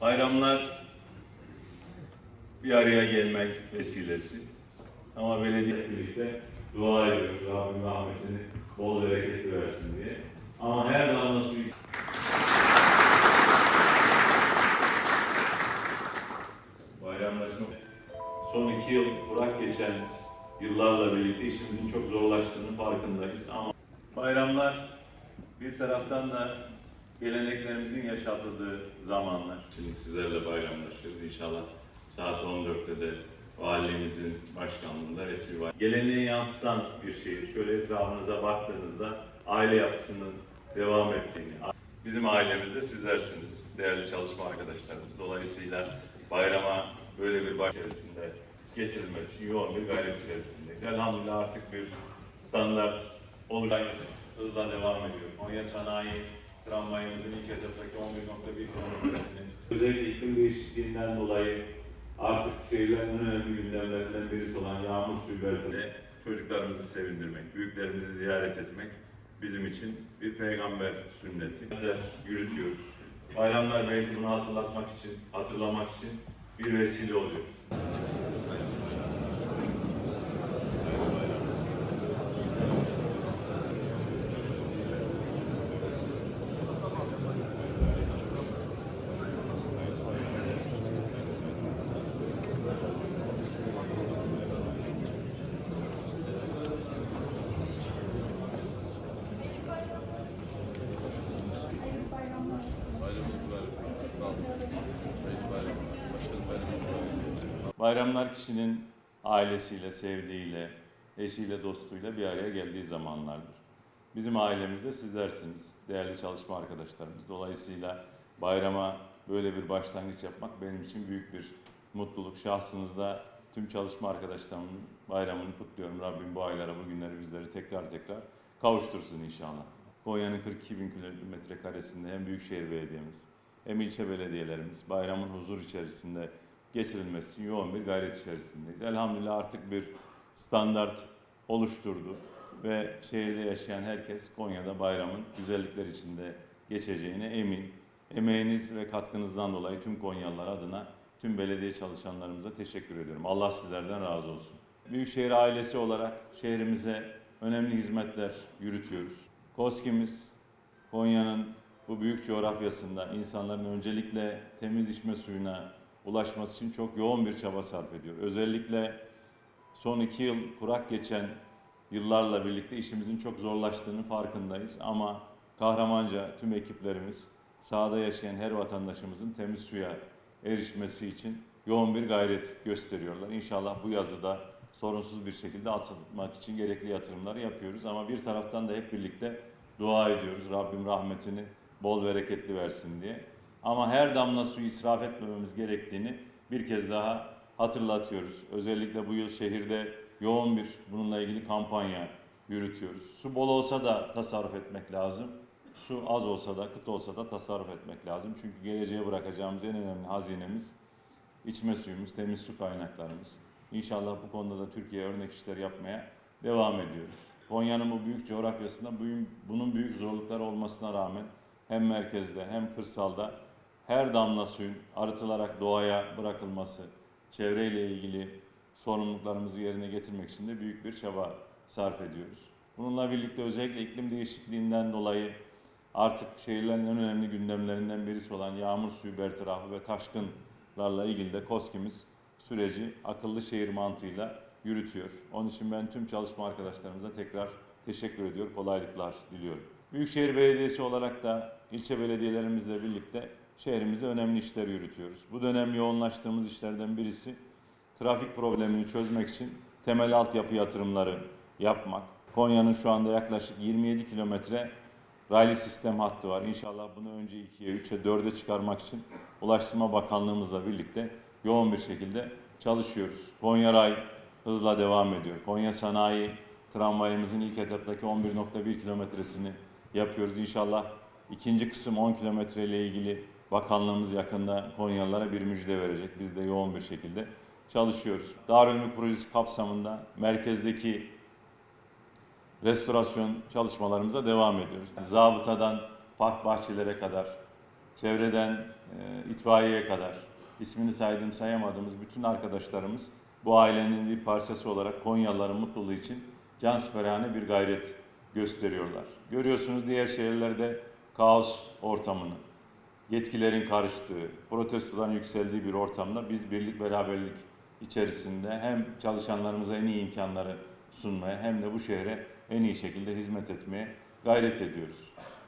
Bayramlar bir araya gelmek vesilesi. Ama belediye birlikte dua ediyoruz. Rabbim rahmetini bol bereketli versin diye. Ama her damla suyu Bayramlaşma son iki yıl kurak geçen yıllarla birlikte işimizin çok zorlaştığını farkındayız ama bayramlar bir taraftan da geleneklerimizin yaşatıldığı zamanlar. Şimdi sizlerle bayramlaşıyoruz. İnşallah saat 14'te de valiliğimizin başkanlığında resmi var. Geleneği yansıtan bir şehir. Şöyle etrafınıza baktığınızda aile yapısının devam ettiğini, bizim ailemizde sizlersiniz değerli çalışma arkadaşlarımız. Dolayısıyla bayrama böyle bir baş içerisinde geçirilmesi yoğun bir gayret içerisindeyiz. Elhamdülillah artık bir standart oluşan hızla devam ediyor. Konya Sanayi tramvayımızın etaptaki 11.1 kilometresini özellikle iklim değişikliğinden dolayı artık şehirlerin önemli gündemlerinden birisi olan yağmur suyu belirtileri çocuklarımızı sevindirmek, büyüklerimizi ziyaret etmek bizim için bir peygamber sünneti. Yürütüyoruz. Bayramlar belki bunu hatırlatmak için, hatırlamak için bir vesile oluyor. Bayramlar kişinin ailesiyle, sevdiğiyle, eşiyle, dostuyla bir araya geldiği zamanlardır. Bizim ailemizde sizlersiniz, değerli çalışma arkadaşlarımız. Dolayısıyla bayrama böyle bir başlangıç yapmak benim için büyük bir mutluluk. Şahsınızda tüm çalışma arkadaşlarımın bayramını kutluyorum. Rabbim bu aylara, bu günleri bizleri tekrar tekrar kavuştursun inşallah. Konya'nın 42 bin kilometre karesinde hem Büyükşehir Belediye'miz hem ilçe belediyelerimiz bayramın huzur içerisinde geçirilmesi için yoğun bir gayret içerisindeyiz. Elhamdülillah artık bir standart oluşturdu ve şehirde yaşayan herkes Konya'da bayramın güzellikler içinde geçeceğine emin. Emeğiniz ve katkınızdan dolayı tüm Konyalılar adına tüm belediye çalışanlarımıza teşekkür ediyorum. Allah sizlerden razı olsun. Büyükşehir ailesi olarak şehrimize önemli hizmetler yürütüyoruz. KOSKİ'miz Konya'nın bu büyük coğrafyasında insanların öncelikle temiz içme suyuna ulaşması için çok yoğun bir çaba sarf ediyor. Özellikle son iki yıl kurak geçen yıllarla birlikte işimizin çok zorlaştığını farkındayız. Ama kahramanca tüm ekiplerimiz sahada yaşayan her vatandaşımızın temiz suya erişmesi için yoğun bir gayret gösteriyorlar. İnşallah bu yazıda sorunsuz bir şekilde atılmak için gerekli yatırımları yapıyoruz. Ama bir taraftan da hep birlikte dua ediyoruz. Rabbim rahmetini bol bereketli versin diye. Ama her damla suyu israf etmememiz gerektiğini bir kez daha hatırlatıyoruz. Özellikle bu yıl şehirde yoğun bir bununla ilgili kampanya yürütüyoruz. Su bol olsa da tasarruf etmek lazım. Su az olsa da, kıt olsa da tasarruf etmek lazım. Çünkü geleceğe bırakacağımız en önemli hazinemiz içme suyumuz, temiz su kaynaklarımız. İnşallah bu konuda da Türkiye örnek işler yapmaya devam ediyoruz. Konya'nın bu büyük coğrafyasında bunun büyük zorluklar olmasına rağmen hem merkezde hem kırsalda her damla suyun arıtılarak doğaya bırakılması, çevreyle ilgili sorumluluklarımızı yerine getirmek için de büyük bir çaba sarf ediyoruz. Bununla birlikte özellikle iklim değişikliğinden dolayı artık şehirlerin en önemli gündemlerinden birisi olan yağmur suyu bertarafı ve taşkınlarla ilgili de KOSKİ'miz süreci akıllı şehir mantığıyla yürütüyor. Onun için ben tüm çalışma arkadaşlarımıza tekrar teşekkür ediyor, kolaylıklar diliyorum. Büyükşehir Belediyesi olarak da ilçe belediyelerimizle birlikte şehrimizde önemli işler yürütüyoruz. Bu dönem yoğunlaştığımız işlerden birisi trafik problemini çözmek için temel altyapı yatırımları yapmak. Konya'nın şu anda yaklaşık 27 kilometre raylı sistem hattı var. İnşallah bunu önce 2'ye, 3'e, 4'e çıkarmak için Ulaştırma Bakanlığımızla birlikte yoğun bir şekilde çalışıyoruz. Konya Ray hızla devam ediyor. Konya Sanayi tramvayımızın ilk etaptaki 11.1 kilometresini yapıyoruz. İnşallah ikinci kısım 10 kilometre ile ilgili bakanlığımız yakında Konyalılara bir müjde verecek. Biz de yoğun bir şekilde çalışıyoruz. Darülmülk projesi kapsamında merkezdeki restorasyon çalışmalarımıza devam ediyoruz. Zabıtadan park bahçelere kadar çevreden e, itfaiyeye kadar ismini saydığım sayamadığımız bütün arkadaşlarımız bu ailenin bir parçası olarak Konyalıların mutluluğu için cansperane bir gayret gösteriyorlar. Görüyorsunuz diğer şehirlerde kaos ortamını, yetkilerin karıştığı, protestoların yükseldiği bir ortamda biz birlik beraberlik içerisinde hem çalışanlarımıza en iyi imkanları sunmaya hem de bu şehre en iyi şekilde hizmet etmeye gayret ediyoruz.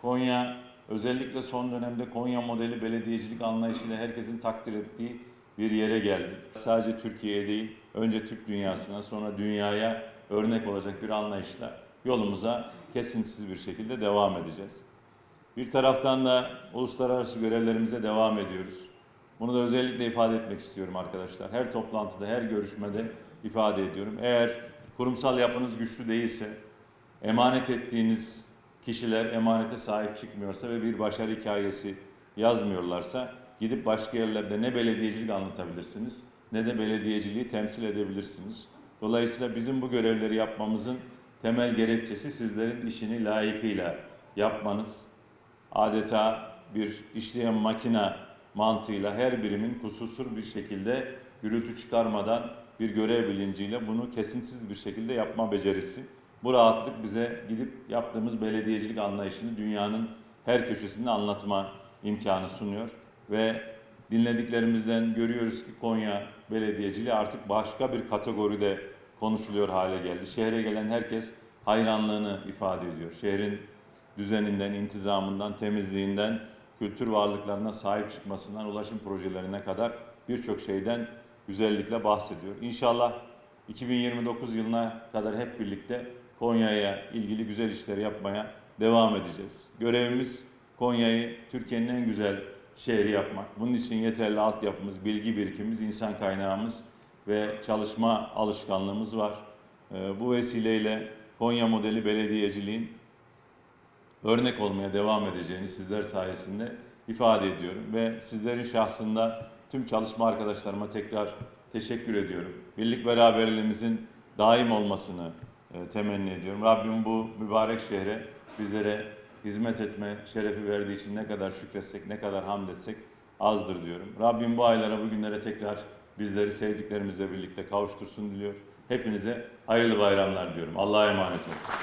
Konya özellikle son dönemde Konya modeli belediyecilik anlayışıyla herkesin takdir ettiği bir yere geldi. Sadece Türkiye'ye değil, önce Türk dünyasına sonra dünyaya örnek olacak bir anlayışla yolumuza kesintisiz bir şekilde devam edeceğiz. Bir taraftan da uluslararası görevlerimize devam ediyoruz. Bunu da özellikle ifade etmek istiyorum arkadaşlar. Her toplantıda, her görüşmede ifade ediyorum. Eğer kurumsal yapınız güçlü değilse, emanet ettiğiniz kişiler emanete sahip çıkmıyorsa ve bir başarı hikayesi yazmıyorlarsa gidip başka yerlerde ne belediyecilik anlatabilirsiniz ne de belediyeciliği temsil edebilirsiniz. Dolayısıyla bizim bu görevleri yapmamızın temel gerekçesi sizlerin işini layıkıyla yapmanız. Adeta bir işleyen makine mantığıyla her birimin kusursuz bir şekilde gürültü çıkarmadan bir görev bilinciyle bunu kesintisiz bir şekilde yapma becerisi. Bu rahatlık bize gidip yaptığımız belediyecilik anlayışını dünyanın her köşesinde anlatma imkanı sunuyor ve dinlediklerimizden görüyoruz ki Konya belediyeciliği artık başka bir kategoride konuşuluyor hale geldi. Şehre gelen herkes hayranlığını ifade ediyor. Şehrin düzeninden, intizamından, temizliğinden, kültür varlıklarına sahip çıkmasından, ulaşım projelerine kadar birçok şeyden güzellikle bahsediyor. İnşallah 2029 yılına kadar hep birlikte Konya'ya ilgili güzel işleri yapmaya devam edeceğiz. Görevimiz Konya'yı Türkiye'nin en güzel şehri yapmak. Bunun için yeterli altyapımız, bilgi birikimimiz, insan kaynağımız ve çalışma alışkanlığımız var. Ee, Bu vesileyle Konya modeli belediyeciliğin örnek olmaya devam edeceğini sizler sayesinde ifade ediyorum ve sizlerin şahsında tüm çalışma arkadaşlarıma tekrar teşekkür ediyorum. Birlik beraberliğimizin daim olmasını e, temenni ediyorum. Rabbim bu mübarek şehre bizlere hizmet etme şerefi verdiği için ne kadar şükretsek, ne kadar hamd etsek azdır diyorum. Rabbim bu aylara, bu günlere tekrar bizleri sevdiklerimizle birlikte kavuştursun diliyor. Hepinize hayırlı bayramlar diyorum. Allah'a emanet olun.